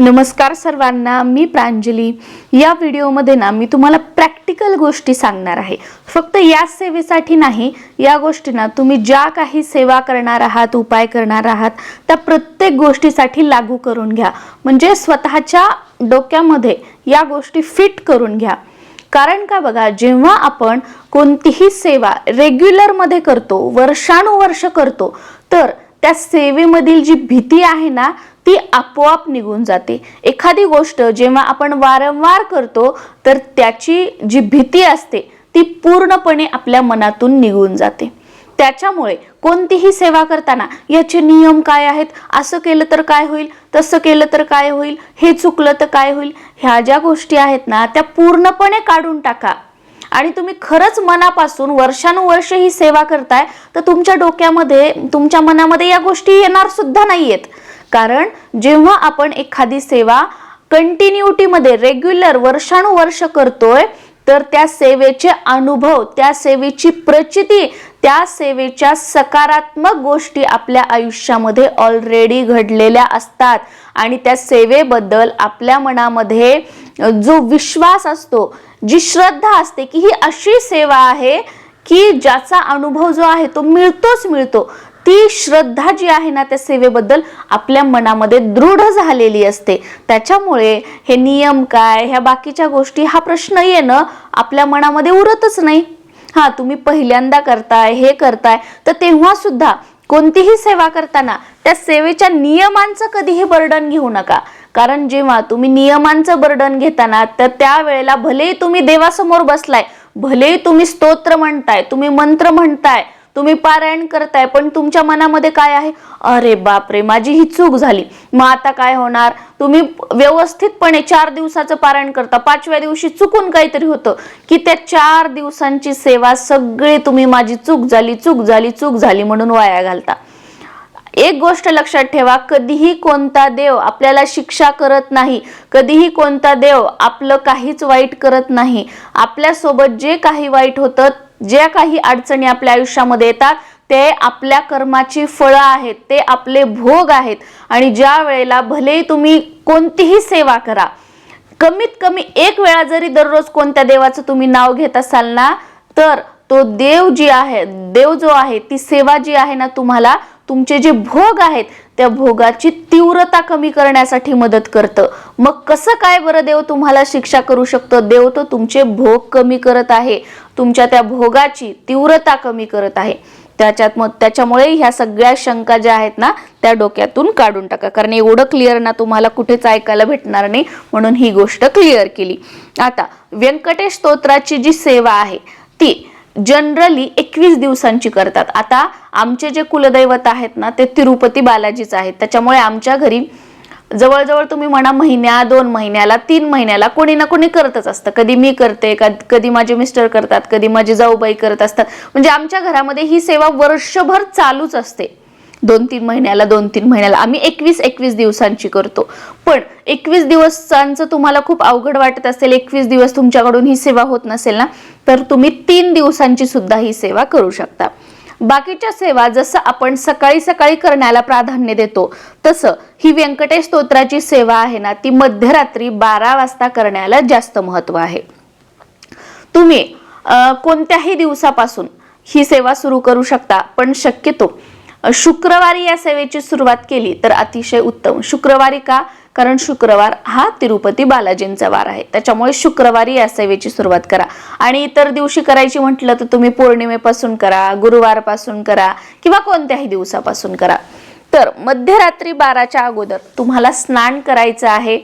नमस्कार सर्वांना मी प्रांजली. या व्हिडिओमध्ये ना मी तुम्हाला प्रॅक्टिकल गोष्टी सांगणार आहे. फक्त या सेवेसाठी नाही या गोष्टींना तुम्ही ज्या काही सेवा करणार आहात उपाय करणार आहात त्या प्रत्येक गोष्टीसाठी लागू करून घ्या. म्हणजे स्वतःच्या डोक्यामध्ये या गोष्टी फिट करून घ्या. कारण का बघा जेव्हा आपण कोणतीही सेवा रेग्युलरमध्ये करतो वर्षानुवर्ष करतो तर त्या सेवेमधील जी भीती आहे ना ती आपोआप निघून जाते. एखादी गोष्ट जेव्हा आपण वारंवार करतो तर त्याची जी भीती असते ती पूर्णपणे आपल्या मनातून निघून जाते. त्याच्यामुळे कोणतीही सेवा करताना याचे नियम काय आहेत? असं केलं तर काय होईल? तसं केलं तर काय होईल? हे चुकलं तर काय होईल? ह्या ज्या गोष्टी आहेत ना त्या पूर्णपणे काढून टाका. आणि तुम्ही खरंच मनापासून वर्षानुवर्ष ही सेवा करताय तर तुमच्या डोक्यामध्ये तुमच्या मनामध्ये या गोष्टी येणार सुद्धा नाहीयेत. कारण जेव्हा आपण एखादी सेवा कंटिन्युटीमध्ये रेग्युलर वर्षानुवर्ष करतोय तर त्या सेवेचे अनुभव त्या सेवेची प्रचिती त्या सेवेच्या सकारात्मक गोष्टी आपल्या आयुष्यामध्ये ऑलरेडी घडलेल्या असतात. आणि त्या सेवेबद्दल आपल्या मनामध्ये जो विश्वास असतो जी श्रद्धा असते की ही अशी सेवा आहे की ज्याचा अनुभव जो आहे तो मिळतोच मिळतो ती श्रद्धा जी आहे ना त्या सेवेबद्दल आपल्या मनामध्ये दृढ झालेली असते. त्याच्यामुळे हे नियम काय ह्या बाकीच्या गोष्टी हा प्रश्न येणं आपल्या मनामध्ये उरतच नाही. हा तुम्ही पहिल्यांदा करताय हे करताय तर तेव्हा सुद्धा कोणतीही सेवा करताना त्या सेवेच्या नियमांचं कधीही बर्डन घेऊ नका. कारण जेव्हा तुम्ही नियमांचं बर्डन घेताना तर त्यावेळेला भलेही तुम्ही देवासमोर बसलाय भलेही तुम्ही स्तोत्र म्हणताय तुम्ही मंत्र म्हणताय तुम्ही पारायण करताय पण तुमच्या मनामध्ये काय आहे? अरे बापरे माझी ही चूक झाली. मग आता काय होणार? तुम्ही व्यवस्थितपणे चार दिवसाचं पारायण करता. पाचव्या दिवशी चुकून काहीतरी होतं. की त्या चार दिवसांची सेवा सगळी तुम्ही माझी चूक झाली चूक झाली चूक झाली म्हणून वाया घालता. एक गोष्ट लक्षात ठेवा कधीही कोणता देव आपल्याला शिक्षा करत नाही कधीही कोणता देव आपलं काहीच वाईट करत नाही. आपल्यासोबत जे काही वाईट होतं ज्या काही अडचणी आपल्या आयुष्यामध्ये येतात ते आपल्या कर्माची फळं आहेत ते आपले भोग आहेत. आणि ज्या वेळेला भलेही तुम्ही कोणतीही सेवा करा कमीत कमी एक वेळा जरी दररोज कोणत्या देवाचं तुम्ही नाव घेत असाल ना तर तो देव जी आहे देव जो आहे ती सेवा जी आहे ना तुम्हाला तुमचे जे भोग आहेत त्या भोगाची तीव्रता कमी करण्यासाठी मदत करतं. मग कसं काय बरं देव तुम्हाला शिक्षा करू शकतो? देव तो तुमचे भोग कमी करत आहे. तुमच्या त्या भोगाची तीव्रता कमी करत आहे. त्याच्यात मग त्याच्यामुळे ह्या सगळ्या शंका ज्या आहेत ना त्या डोक्यातून काढून टाका. कारण एवढं क्लिअर ना तुम्हाला कुठेच ऐकायला भेटणार नाही म्हणून ही गोष्ट क्लिअर केली. आता व्यंकटेश स्तोत्राची जी सेवा आहे ती जनरली एकवीस दिवसांची करतात. आता आमचे जे कुलदैवत आहेत ना ते तिरुपती बालाजीच आहेत. त्याच्यामुळे आमच्या घरी जवळजवळ तुम्ही म्हणा महिन्या दोन महिन्याला तीन महिन्याला कोणी ना कोणी करतच असतं. कधी मी करते कधी माझे मिस्टर करतात कधी माझी जाऊबाई करत असतात. म्हणजे आमच्या घरामध्ये ही सेवा वर्षभर चालूच असते. दोन तीन महिन्याला दोन तीन महिन्याला. आम्ही एकवीस एकवीस दिवसांची करतो. पण एकवीस दिवसांचं तुम्हाला खूप अवघड वाटत असेल एकवीस दिवस तुमच्याकडून ही सेवा होत नसेल ना तर तुम्ही तीन दिवसांची सुद्धा ही सेवा करू शकता. बाकीच्या सेवा जसं आपण सकाळी सकाळी करण्याला प्राधान्य देतो तसं ही व्यंकटेश स्तोत्राची सेवा आहे ना ती मध्यरात्री बारा वाजता करण्याला जास्त महत्त्व आहे. तुम्ही कोणत्याही दिवसापासून ही सेवा सुरू करू शकता पण शक्यतो शुक्रवारी या सेवेची सुरुवात केली तर अतिशय उत्तम. शुक्रवारी का? कारण शुक्रवार हा तिरुपती बालाजींचा वार आहे. त्याच्यामुळे शुक्रवारी या सेवेची सुरुवात करा. आणि इतर दिवशी करायची म्हटलं तर तुम्ही पौर्णिमेपासून करा गुरुवारपासून करा किंवा कोणत्याही दिवसापासून करा. तर मध्यरात्री बाराच्या अगोदर तुम्हाला स्नान करायचं आहे.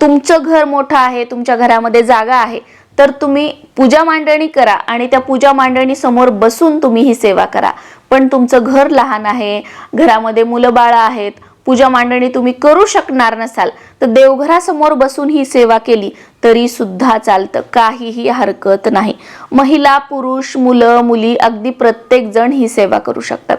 तुमचं घर मोठं आहे तुमच्या घरामध्ये जागा आहे. तर तुम्ही पूजा मांडणी करा आणि त्या पूजा मांडणी समोर बसून तुम्ही ही सेवा करा. पण तुमचं घर लहान आहे घरामध्ये मुलं बाळं आहेत पूजा मांडणी तुम्ही करू शकणार नसाल तर देवघरासमोर बसून ही सेवा केली तरी सुद्धा चालतं काहीही हरकत नाही. महिला पुरुष मुलं मुली अगदी प्रत्येक जण ही सेवा करू शकतात.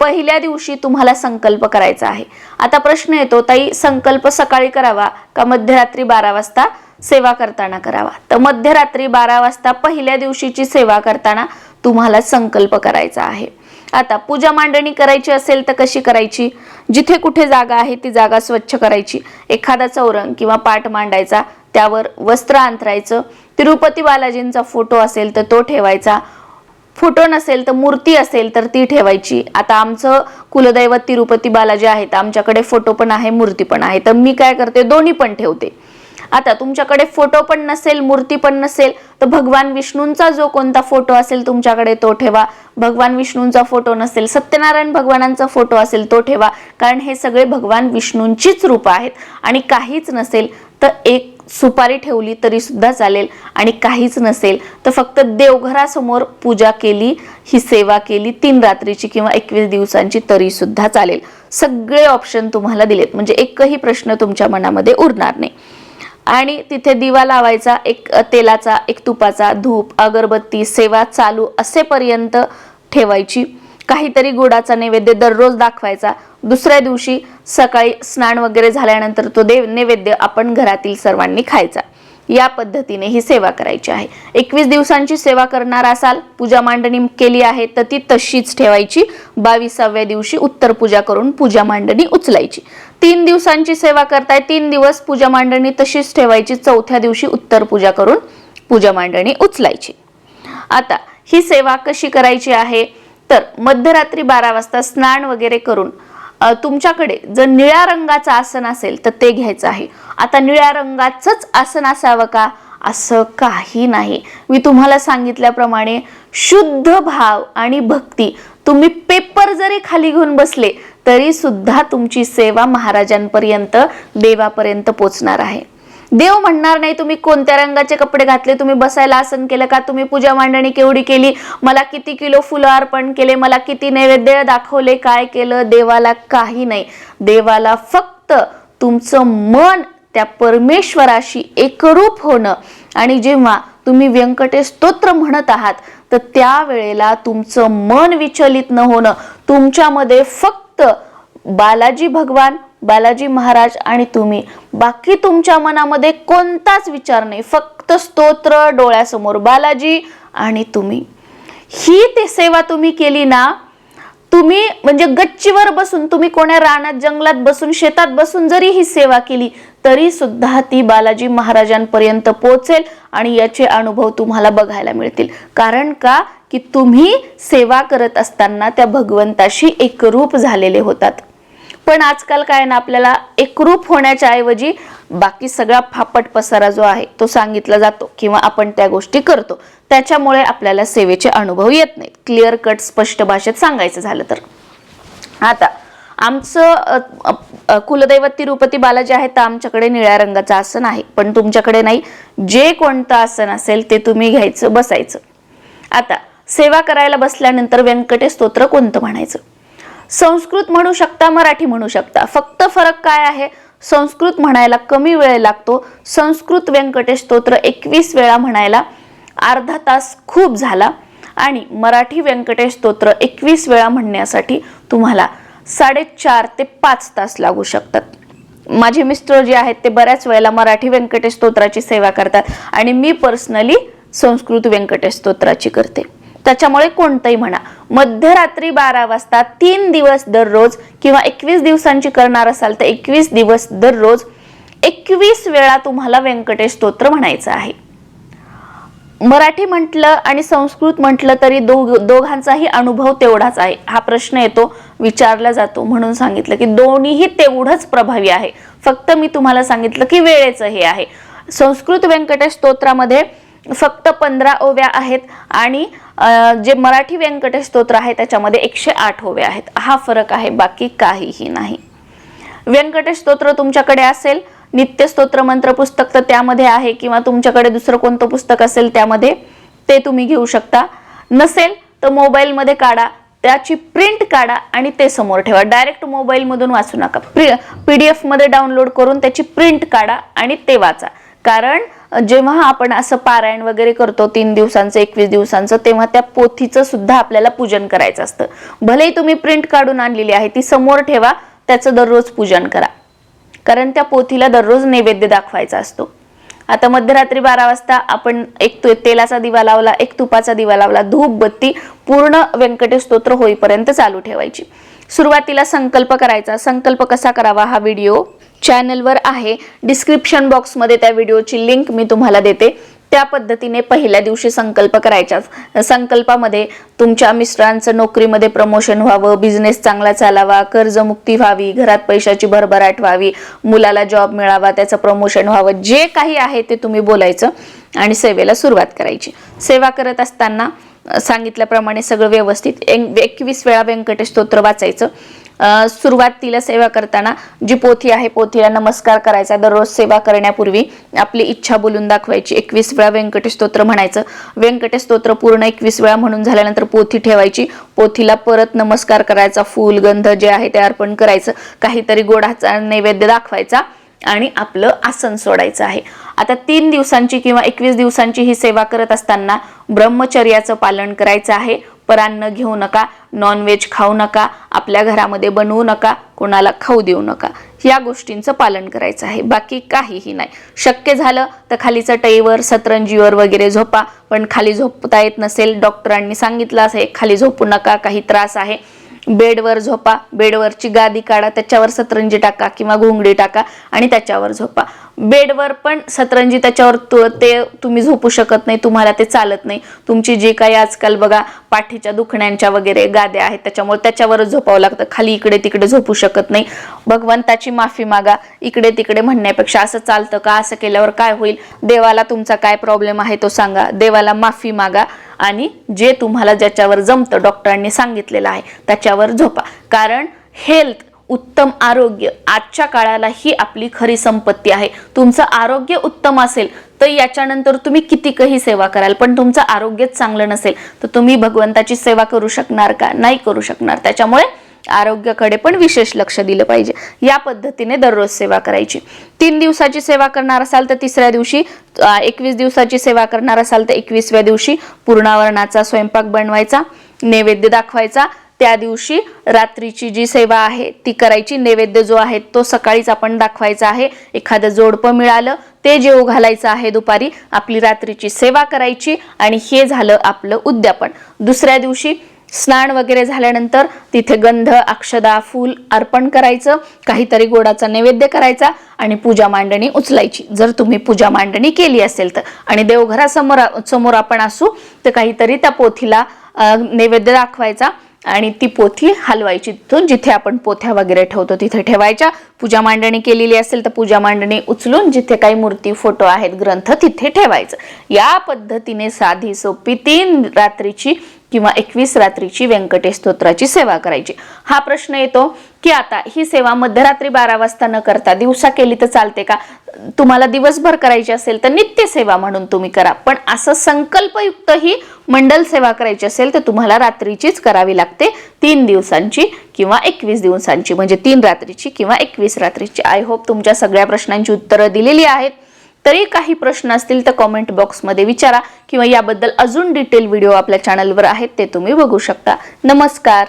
पहिल्या दिवशी तुम्हाला संकल्प करायचा आहे. आता प्रश्न येतो ताई संकल्प सकाळी करावा का मध्यरात्री बारा वाजता सेवा करताना करावा? तर मध्यरात्री बारा वाजता पहिल्या दिवशीची सेवा करताना तुम्हाला संकल्प करायचा आहे. आता पूजा मांडणी करायची असेल तर कशी करायची? जिथे कुठे जागा आहे ती जागा स्वच्छ करायची. एखादा चौरंग किंवा पाट मांडायचा त्यावर वस्त्र अंतरायचं तिरुपती बालाजींचा फोटो असेल तर तो ठेवायचा. फोटो नसेल तर मूर्ती असेल तर ती ठेवायची. आता आमचं कुलदैवत तिरुपती बालाजी आहेत. आमच्याकडे फोटो पण आहे मूर्ती पण आहे. तर मी काय करते? दोन्ही पण ठेवते. आता तुमच्याकडे फोटो पण नसेल मूर्ती पण नसेल तर भगवान विष्णूंचा जो कोणता फोटो असेल तुमच्याकडे तो ठेवा. भगवान विष्णूंचा फोटो नसेल सत्यनारायण भगवानांचा फोटो असेल तो ठेवा. कारण हे सगळे भगवान विष्णूंचीच रूपं आहेत. आणि काहीच नसेल तर एक सुपारी ठेवली तरी सुद्धा चालेल. आणि काहीच नसेल तर फक्त देवघरासमोर पूजा केली ही सेवा केली तीन रात्रीची किंवा एकवीस दिवसांची तरी सुद्धा चालेल. सगळे ऑप्शन तुम्हाला दिलेत. म्हणजे एकही प्रश्न तुमच्या मनामध्ये उरणार नाही. आणि तिथे दिवा लावायचा एक तेलाचा एक तुपाचा धूप अगरबत्ती सेवा चालू असेपर्यंत ठेवायची. काहीतरी गुडाचा नैवेद्य दररोज दाखवायचा. दुसऱ्या दिवशी सकाळी स्नान वगैरे झाल्यानंतर तो देव नैवेद्य आपण घरातील सर्वांनी खायचा. या पद्धतीने ही सेवा करायची आहे. एकवीस दिवसांची सेवा करणार असाल पूजा मांडणी केली आहे तर ती तशीच ठेवायची. बावीसाव्या दिवशी उत्तर पूजा करून पूजा मांडणी उचलायची. तीन दिवसांची सेवा करताय तीन दिवस पूजा मांडणी तशीच ठेवायची. चौथ्या दिवशी उत्तर पूजा करून पूजा मांडणी उचलायची. आता ही सेवा कशी करायची आहे? तर मध्यरात्री बारा वाजता स्नान वगैरे करून तुमच्याकडे जर निळ्या रंगाचं आसन असेल तर ते घ्यायचं आहे. आता निळ्या रंगाचंच आसन असावं का? असं काही नाही. मी तुम्हाला सांगितल्याप्रमाणे शुद्ध भाव आणि भक्ती तुम्ही पेपर जरी खाली घेऊन बसले तरी सुद्धा तुमची सेवा महाराजांपर्यंत देवापर्यंत पोचणार आहे. देव म्हणणार नाही तुम्ही कोणत्या रंगाचे कपडे घातले? तुम्ही बसायला आसन केलं का? तुम्ही पूजा मांडणी केवढी केली? मला किती किलो फुलं अर्पण केले? मला किती नैवेद्य दाखवले? काय केलं? देवाला काही नाही. देवाला फक्त तुमचं मन त्या परमेश्वराशी एकरूप होणं. आणि जेव्हा तुम्ही व्यंकटेश स्तोत्र म्हणत आहात तर त्यावेळेला तुमचं मन विचलित न होणं. तुमच्यामध्ये फक्त बालाजी भगवान बालाजी महाराज आणि तुम्ही. बाकी तुमच्या मनामध्ये कोणताच विचार नाही. फक्त स्तोत्र डोळ्यासमोर बालाजी आणि तुम्ही. ही ते सेवा तुम्ही केली ना तुम्ही म्हणजे गच्चीवर बसून तुम्ही कोण्या रानात जंगलात बसून शेतात बसून जरी ही सेवा केली तरी सुद्धा ती बालाजी महाराजांपर्यंत पोहोचेल आणि याचे अनुभव तुम्हाला बघायला मिळतील. कारण का? की तुम्ही सेवा करत असताना त्या भगवंताशी एकरूप झालेले होतात. पण आजकाल काय ना आपल्याला एकरूप होण्याच्या ऐवजी बाकी सगळा फापट पसारा जो आहे तो सांगितला जातो किंवा आपण त्या गोष्टी करतो. त्याच्यामुळे आपल्याला सेवेचे अनुभव येत नाहीत. क्लिअर कट स्पष्ट भाषेत सांगायचं झालं तर. आता आमचं कुलदैवत तिरुपती बालाजी आहे तर आमच्याकडे निळ्या रंगाचं आसन आहे. पण तुमच्याकडे नाही. जे कोणतं आसन असेल ते तुम्ही घ्यायचं बसायचं. आता सेवा करायला बसल्यानंतर व्यंकटेश स्तोत्र कोणतं म्हणायचं? संस्कृत म्हणू शकता मराठी म्हणू शकता. फक्त फरक काय आहे? संस्कृत म्हणायला कमी वेळ लागतो. संस्कृत व्यंकटेश स्तोत्र एकवीस वेळा म्हणायला अर्धा तास खूप झाला. आणि मराठी व्यंकटेश स्तोत्र एकवीस वेळा म्हणण्यासाठी तुम्हाला साडेचार ते पाच तास लागू शकतात. माझे मिस्टर जे आहेत ते बऱ्याच वेळेला मराठी व्यंकटेश स्तोत्राची सेवा करतात. आणि मी पर्सनली संस्कृत व्यंकटेश स्तोत्राची करते. त्याच्यामुळे कोणतंही म्हणा. मध्यरात्री बारा वाजता तीन दिवस दररोज किंवा एकवीस दिवसांची करणार असाल तर एकवीस दिवस दररोज एकवीस वेळा तुम्हाला व्यंकटेश स्तोत्र म्हणायचं आहे. मराठी म्हटलं आणि संस्कृत म्हटलं तरी दोघ दोघांचाही अनुभव तेवढाच आहे. हा प्रश्न येतो विचारला जातो म्हणून सांगितलं की दोन्हीही तेवढंच प्रभावी आहे. फक्त मी तुम्हाला सांगितलं की वेळेचं हे आहे. संस्कृत व्यंकटेश स्तोत्रामध्ये फक्त पंधरा ओव्या आहेत आणि जे मराठी व्यंकटेश स्तोत्र आहे त्याच्यामध्ये एकशे आठ ओव्या आहेत. हा फरक आहे बाकी काहीही नाही. व्यंकटेश स्तोत्र तुमच्याकडे असेल नित्य स्तोत्र मंत्र पुस्तक तर त्यामध्ये आहे किंवा तुमच्याकडे दुसरं कोणतं पुस्तक असेल त्यामध्ये ते तुम्ही घेऊ शकता. नसेल तर मोबाईलमध्ये काढा त्याची प्रिंट काढा आणि ते समोर ठेवा. डायरेक्ट मोबाईलमधून वाचू नका. पी डी मध्ये डाउनलोड करून त्याची प्रिंट काढा आणि ते वाचा. कारण जेव्हा आपण असं पारायण वगैरे करतो तीन दिवसांचं एकवीस दिवसांचं तेव्हा त्या पोथीचं सुद्धा आपल्याला पूजन करायचं असतं. भलेही तुम्ही प्रिंट काढून आणलेली आहे ती समोर ठेवा त्याचं दररोज पूजन करा. कारण त्या पोथीला दररोज नैवेद्य दाखवायचा असतो. आता मध्यरात्री बारा वाजता आपण एक तु- तेलाचा दिवा लावला एक तुपाचा दिवा लावला धूप बत्ती पूर्ण व्यंकटेश स्तोत्र होईपर्यंत चालू ठेवायची. सुरुवातीला संकल्प करायचा संकल्प कसा करावा हा व्हिडिओ चॅनलवर आहे. डिस्क्रिप्शन बॉक्समध्ये त्या व्हिडिओची लिंक मी तुम्हाला देते. त्या पद्धतीने पहिल्या दिवशी संकल्प करायचा. संकल्पामध्ये तुमच्या मिस्टरांचं नोकरीमध्ये प्रमोशन व्हावं बिझनेस चांगला चालावा कर्जमुक्ती व्हावी घरात पैशाची भरभराट व्हावी मुलाला जॉब मिळावा त्याचं प्रमोशन व्हावं जे काही आहे ते तुम्ही बोलायचं आणि सेवेला सुरुवात करायची. सेवा करत असताना सांगितल्याप्रमाणे सगळं व्यवस्थित. एकवीस वेळा व्यंकटेश स्तोत्र वाचायचं. सुरुवातीला सेवा करताना जी पोथी आहे पोथीला नमस्कार करायचा दररोज सेवा करण्यापूर्वी आपली इच्छा बोलून दाखवायची. एकवीस वेळा व्यंकटेश स्तोत्र म्हणायचं. व्यंकटेश स्तोत्र पूर्ण एकवीस वेळा म्हणून झाल्यानंतर पोथी ठेवायची. पोथीला परत नमस्कार करायचा फूल गंध जे आहे ते अर्पण करायचं. काहीतरी गोडाचा नैवेद्य दाखवायचा आणि आपलं आसन सोडायचं आहे. आता तीन दिवसांची किंवा एकवीस दिवसांची ही सेवा करत असताना ब्रह्मचर्याचं पालन करायचं आहे. परान्न घेऊ नका नॉनव्हेज खाऊ नका आपल्या घरामध्ये बनवू नका कोणाला खाऊ देऊ नका. या गोष्टींचं पालन करायचं आहे. बाकी काहीही नाही. शक्य झालं तर खाली चटईवर सतरंजीवर वगैरे झोपा. पण खाली झोपता येत नसेल डॉक्टरांनी सांगितलं आहे खाली झोपू नका काही त्रास आहे. बेडवर झोपा. बेडवरची गादी काढा त्याच्यावर सतरंजी टाका किंवा घोंगडी टाका आणि त्याच्यावर झोपा. बेडवर पण सतरंजी त्याच्यावर तु- ते तुम्ही झोपू शकत नाही तुम्हाला ते चालत नाही. तुमची जी काही आजकाल बघा पाठीच्या दुखण्यांच्या वगैरे गाद्या आहेत त्याच्यामुळे त्याच्यावरच झोपावं लागतं. खाली इकडे तिकडे झोपू शकत नाही. भगवंताची माफी मागा. इकडे तिकडे म्हणण्यापेक्षा असं चालतं का? असं केल्यावर काय होईल? देवाला तुमचा काय प्रॉब्लेम आहे तो सांगा. देवाला माफी मागा आणि जे तुम्हाला ज्याच्यावर जमतं डॉक्टरांनी सांगितलेलं आहे त्याच्यावर झोपा. कारण हेल्थ उत्तम आरोग्य आजच्या काळाला ही आपली खरी संपत्ती आहे. तुमचं आरोग्य उत्तम असेल तर याच्यानंतर तुम्ही कितीकही सेवा कराल पण तुमचं आरोग्यच चांगलं नसेल तर तुम्ही भगवंताची सेवा करू शकणार का? नाही करू शकणार. त्याच्यामुळे आरोग्याकडे पण विशेष लक्ष दिलं पाहिजे. या पद्धतीने दररोज सेवा करायची. तीन दिवसाची सेवा करणार असाल तर तिसऱ्या दिवशी एकवीस दिवसाची सेवा करणार असाल तर एकवीसव्या दिवशी पूर्णावरणाचा स्वयंपाक बनवायचा नैवेद्य दाखवायचा त्या दिवशी रात्रीची जी सेवा आहे ती करायची. नैवेद्य जो आहे तो सकाळीच आपण दाखवायचा आहे. एखादं जोडपं मिळालं ते जेव घालायचं आहे दुपारी. आपली रात्रीची सेवा करायची आणि हे झालं आपलं उद्यापन. दुसऱ्या दिवशी स्नान वगैरे झाल्यानंतर तिथे गंध अक्षदा फूल अर्पण करायचं. काहीतरी गोडाचा नैवेद्य करायचा आणि पूजा मांडणी उचलायची. जर तुम्ही पूजा मांडणी केली असेल तर. आणि देवघरासमोर समोर आपण असू तर काहीतरी त्या पोथीला नैवेद्य दाखवायचा. आणि ती पोथी हलवायची. तिथून जिथे आपण पोथ्या वगैरे ठेवतो तिथे ठेवायच्या. पूजा मांडणी केलेली असेल तर पूजा मांडणी उचलून जिथे काही मूर्ती फोटो आहेत ग्रंथ तिथे ठेवायचं. या पद्धतीने साधी सोपी तीन रात्रीची किंवा एकवीस रात्रीची व्यंकटेश स्तोत्राची सेवा करायची. हा प्रश्न येतो की आता ही सेवा मध्यरात्री बारा वाजता न करता दिवसा केली तर चालते का? तुम्हाला दिवसभर करायची असेल तर नित्य सेवा म्हणून तुम्ही करा. पण असं संकल्पयुक्त ही मंडल सेवा करायची असेल तर तुम्हाला रात्रीचीच करावी लागते. तीन दिवसांची किंवा एकवीस दिवसांची म्हणजे तीन रात्रीची किंवा एकवीस रात्रीची. आय होप तुमच्या सगळ्या प्रश्नांची उत्तरं दिलेली आहेत. तरी काही प्रश्न असतील तर कॉमेंट बॉक्समध्ये विचारा किंवा याबद्दल अजून डिटेल व्हिडिओ आपल्या चॅनलवर आहेत ते तुम्ही बघू शकता. नमस्कार.